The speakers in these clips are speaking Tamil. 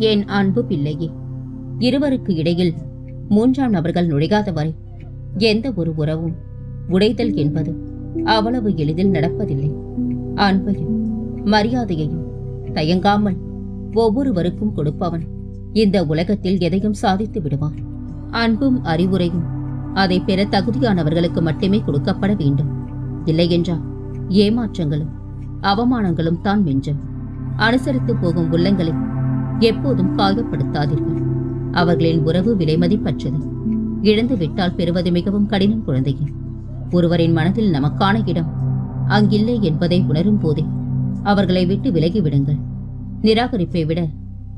என் அன்பு பிள்ளையே? இருவருக்கு இடையில் மூன்றாம் நபர்கள் நுழையாத வரை எந்த ஒரு உறவும் உடைதல் என்பது அவ்வளவு எளிதில் நடப்பதில்லை. அன்பையும் மரியாதையையும் தயங்காமல் ஒவ்வொருவருக்கும் கொடுப்பவன் இந்த உலகத்தில் எதையும் சாதித்து விடுவான். அன்பும் அறிவுரையும் அதை பெற தகுதியானவர்களுக்கு மட்டுமே கொடுக்கப்பட வேண்டும். இல்லையென்றால் ஏமாற்றங்களும் அவமானங்களும் தான் மிஞ்சும். அனுசரித்து போகும் உள்ளங்களை எப்போதும் காயப்படுத்தாதீர்கள். அவர்களின் உறவு விலைமதிப்பற்றது. இழந்து விட்டால் பெறுவது மிகவும் கடினம் குழந்தைகள் ஒருவரின் மனதில் நமக்கான இடம் அங்கில்லை என்பதை உணரும் போதே அவர்களை விட்டு விலகிவிடுங்கள் நிராகரிப்பை விட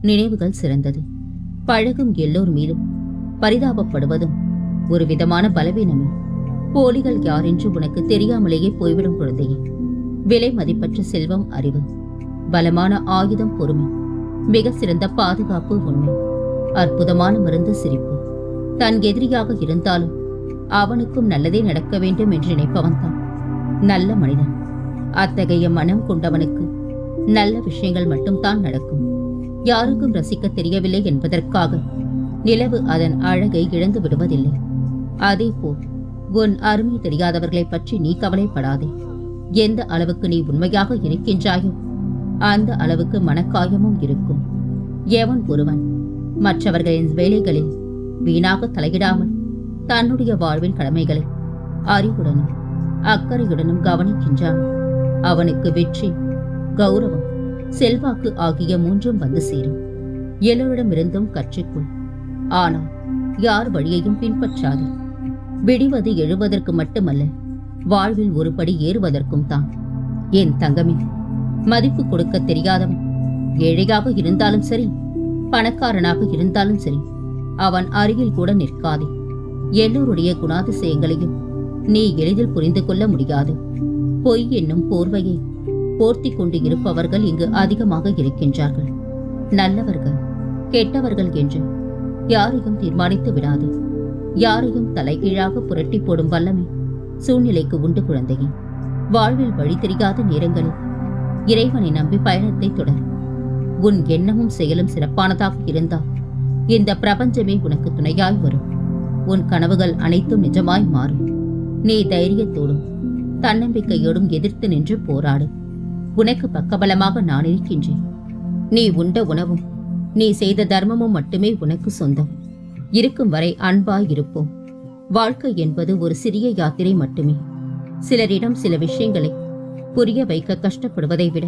நினைவுகள் சிறந்தது. பழகும் எல்லோர் மீதும் பரிதாபப்படுவதும் ஒரு விதமான பலவீனமே. போலிகள் யாரென்று உனக்கு தெரியாமலேயே போய்விடும் குழந்தையே. விலை மதிப்பற்ற செல்வம் அறிவு பலமான ஆயுதம் பொறுமை. மிக சிறந்த பாதுகாப்பு உண்மை. அற்புதமான மருந்து சிரிப்பு. தன் எதிரியாக இருந்தாலும் அவனுக்கும் நல்லதே நடக்க வேண்டும் என்று நினைப்பவன்தான் நல்ல மனிதன். அத்தகைய மனம் கொண்டவனுக்கு நல்ல விஷயங்கள் மட்டும்தான் நடக்கும். யாருக்கும் ரசிக்க தெரியவில்லை என்பதற்காக நிலவு அதன் அழகை இழந்து விடுவதில்லை. அதேபோல் உன் அருமை தெரியாதவர்களைப் பற்றி நீ கவலைப்படாதே. எந்த அளவுக்கு நீ உண்மையாக இருக்கின்றாயோ அந்த அளவுக்கு மனக்காயமும் இருக்கும். எவன் ஒருவன் மற்றவர்களின் வேலைகளில் வீணாக தலையிடாமல் தன்னுடைய வாழ்வின் கடமைகளை அறிவுடனும் அக்கறையுடனும் கவனிக்கின்றான். அவனுக்கு வெற்றி கௌரவம் செல்வாக்கு ஆகிய மூன்றும் வந்து சேரும். எல்லோரிடமிருந்தும் கற்றுக்கொள். ஆனால் யார் வழியையும் பின்பற்றாது. விடிவது எழுவதற்கு மட்டுமல்ல வாழ்வில் ஒருபடி ஏறுவதற்கும் தான். என் தங்கமே மதிப்பு கொடுக்க தெரியாதவன். ஏழையாக இருந்தாலும் சரி பணக்காரனாக இருந்தாலும் சரி அவன் அருகில் கூட நிற்காதே. எல்லோருடைய குணாதிசயங்களையும் நீ எளிதில் புரிந்து கொள்ள முடியாது. பொய் என்னும் போர்வையை போர்த்தி கொண்டு இருப்பவர்கள் இங்கு அதிகமாக இருக்கின்றார்கள். நல்லவர்கள் கெட்டவர்கள் என்று யாரையும் தீர்மானித்து விடாது. யாரையும் தலைகீழாக புரட்டி போடும் வல்லமை சூழ்நிலைக்கு உண்டு குழந்தையே. வாழ்வில் வழி தெரியாத நேரங்களில் இறைவனை நம்பி பயணத்தை தொடர். உன் எண்ணமும் செயலும் சிறப்பானதாக இருந்தால் இந்த பிரபஞ்சமே உனக்கு துணையாய் வரும். உன் கனவுகள் அனைத்தும் நிஜமாய் மாறும். நீ தைரியத்தோடும் தன்னம்பிக்கையோடும் எதிர்த்து நின்று போராடு. உனக்கு பக்கபலமாக நான் இருக்கின்றேன். நீ உண்ட உணவும் நீ செய்த தர்மமும் மட்டுமே உனக்கு சொந்தம். இருக்கும் வரை அன்பாய் இருப்போம். வாழ்க்கை என்பது ஒரு சிறிய யாத்திரை மட்டுமே. சிலரிடம் சில விஷயங்களை புரிய வைக்க கஷ்டப்படுவதை விட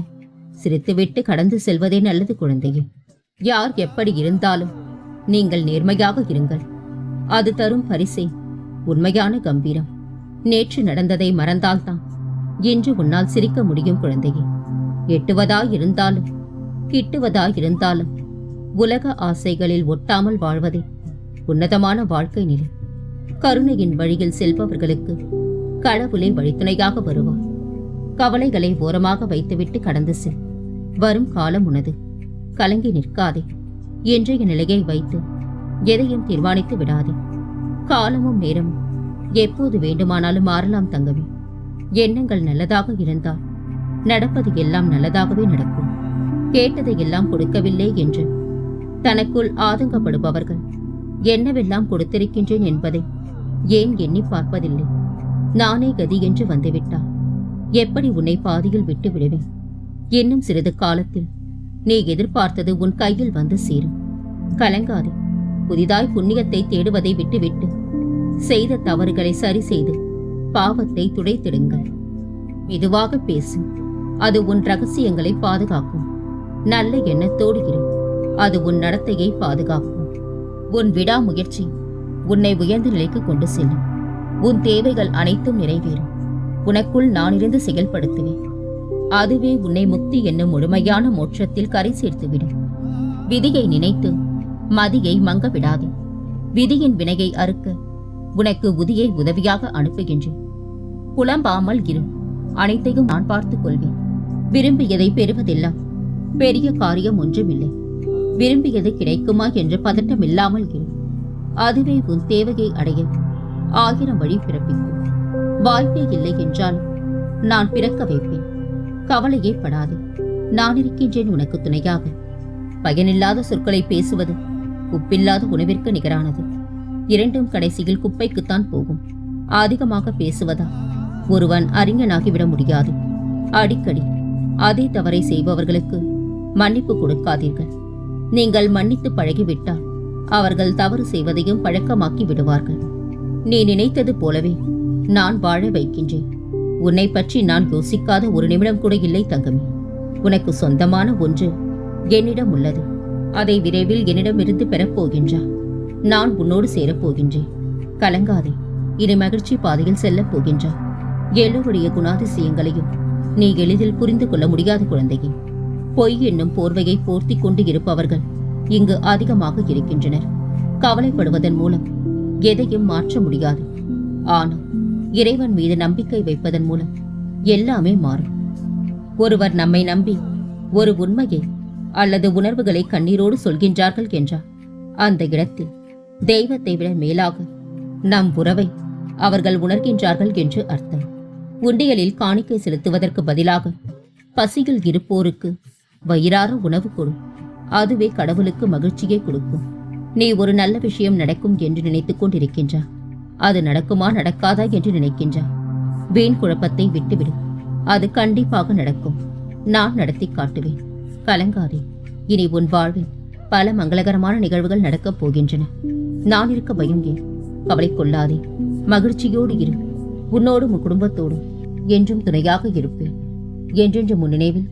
சிரித்துவிட்டு கடந்து செல்வதே நல்லது குழந்தையே. யார் எப்படி இருந்தாலும் நீங்கள் நேர்மையாக இருங்கள். அது தரும் பரிசை உண்மையான கம்பீரம். நேற்று நடந்ததை மறந்தால்தான் இன்று உன்னால் சிரிக்க முடியும் குழந்தையே. எட்டுவதாயிருந்தாலும் கிட்டுவதாயிருந்தாலும் உலக ஆசைகளில் ஒட்டாமல் வாழ்வதே உன்னதமான வாழ்க்கை நிலை. கருணையின் வழியில் செல்பவர்களுக்கு கடவுளே வழித்துணையாக வருவார். கவலைகளை ஓரமாக வைத்துவிட்டு கடந்து செல். வரும் காலம் உனது. கலங்கி நிற்காதே. இன்றைய நிலையை வைத்து எதையும் தீர்மானித்து விடாதே. காலமும் நேரமும் எப்போது வேண்டுமானாலும் மாறலாம் தங்கமே. எண்ணங்கள் நல்லதாக இருந்தால் நடப்பது எல்லாம் நல்லதாகவே நடக்கும். கேட்டதை எல்லாம் கொடுக்கவில்லை என்று தனக்குள் ஆதங்கப்படுபவர்கள் என்னவெல்லாம் கொடுத்திருக்கின்றேன் என்பதை ஏன் எண்ணி பார்ப்பதில்லை. நானே கதி என்று வந்துவிட்டால் எப்படி உன்னை பாதியில் விட்டு விடுவேன்? இன்னும் சிறிது காலத்தில் நீ எதிர்பார்த்தது உன் கையில் வந்து சேரும். கலங்காதே. புதிதாய் புண்ணியத்தை தேடுவதை விட்டுவிட்டு செய்த தவறுகளை சரி செய்து பாவத்தை துடைத்திடுங்கள். மெதுவாக பேசு. அது உன் ரகசியங்களை பாதுகாக்கும். நல்ல எண்ணத்தோடு இரு. அது உன் நடத்தையை பாதுகாக்கும். உன் விடாமுயற்சி உன்னை உயர்ந்த நிலைக்கு கொண்டு செல்லும். உன் தேவைகள் அனைத்தும் நிறைவேறும். உனக்குள் நான் இருந்து செயல்படுத்துவேன் அதுவே உன்னை முக்தி என்னும் முழுமையான மோட்சத்தில் கரை சேர்த்துவிடும் விதியை நினைத்து மதியை மங்க விடாதே. விதியின் வினையை அறுக்க உனக்கு உதியை உதவியாக அனுப்புகின்றேன். புலம்பாமல் இரு. அனைத்தையும் நான் பார்த்துக் கொள்வேன். விரும்பியதை பெறுவதெல்லாம் பெரிய காரியம் ஒன்றுமில்லை. விரும்பியது கிடைக்குமா என்று பதட்டம் இல்லாமல் இரு. அதுவே உன் தேவையை அடைய ஆயிரம் வழி பிறப்பிக்கும். வாய்ப்பே இல்லை என்றால் நான் பிறக்க வைப்பேன். கவலையே படாதே. நான் இருக்கின்றேன் உனக்கு துணையாக. பயனில்லாத சொற்களை பேசுவது உப்பில்லாத உணவிற்கு நிகரானது. இரண்டும் கடைசியில் குப்பைக்குத்தான் போகும். அதிகமாக பேசுவதா? ஒருவன் அறிஞனாகிவிட முடியாது. அடிக்கடி அதே தவறை செய்பவர்களுக்கு மன்னிப்பு கொடுக்காதீர்கள். நீங்கள் மன்னித்து பழகிவிட்டால் அவர்கள் தவறு செய்வதையும் பழக்கமாக்கி விடுவார்கள். நீ நினைத்தது போலவே நான் வாழ வைக்கின்றேன். உன்னை பற்றி நான் யோசிக்காத ஒரு நிமிடம் கூட இல்லை தங்கமி. உனக்கு சொந்தமான ஒன்று என்னிடம் உள்ளது. அதை விரைவில் என்னிடமிருந்து பெறப் போகின்றா. நான் உன்னோடு சேரப் போகின்றேன். கலங்காதே. இனி மகிழ்ச்சி பாதையில் செல்லப் போகின்றா. எல்லோருடைய குணாதிசயங்களையும் நீ எளிதில் புரிந்து கொள்ள முடியாத குழந்தையே. பொய் என்னும் போர்வையை போர்த்திக் கொண்டு இருப்பவர்கள் இங்கு அதிகமாக இருக்கின்றனர். கவலைப்படுவதன் மூலம் எதையும் மாற்ற முடியாது. ஆனால் இறைவன் மீது நம்பிக்கை வைப்பதன் மூலம் எல்லாமே மாறும். ஒருவர் நம்மை நம்பி ஒரு உண்மையை அல்லது உணர்வுகளை கண்ணீரோடு சொல்கின்றார்கள் என்றார் அந்த இடத்தில் தெய்வத்தை விட மேலாக நம் உறவை அவர்கள் உணர்கின்றார்கள் என்று அர்த்தம். உண்டியலில் காணிக்கை செலுத்துவதற்கு பதிலாக பசியில் இருப்போருக்கு வயிறார உணவு கொடு. அதுவே கடவுளுக்கு மகிழ்ச்சியை கொடுக்கும். நீ ஒரு நல்ல விஷயம் நடக்கும் என்று நினைத்துக் கொண்டிருக்கின்றா அது நடக்குமா நடக்காதா என்று நினைக்கின்றான். வீண் குழப்பத்தை விட்டுவிடு. அது கண்டிப்பாக நடக்கும். நான் நடத்தி காட்டுவேன். கலங்காதே. இனி உன் வாழ்வில் பல மங்களகரமான நிகழ்வுகள் நடக்கப் போகின்றன. நான் இருக்க பயம் கவலை கொள்ளாதே. மகிழ்ச்சியோடு இரு. உன்னோடும் உன் குடும்பத்தோடும் என்றும் துணையாக இருப்பேன். என்றென்று முன்னினைவில்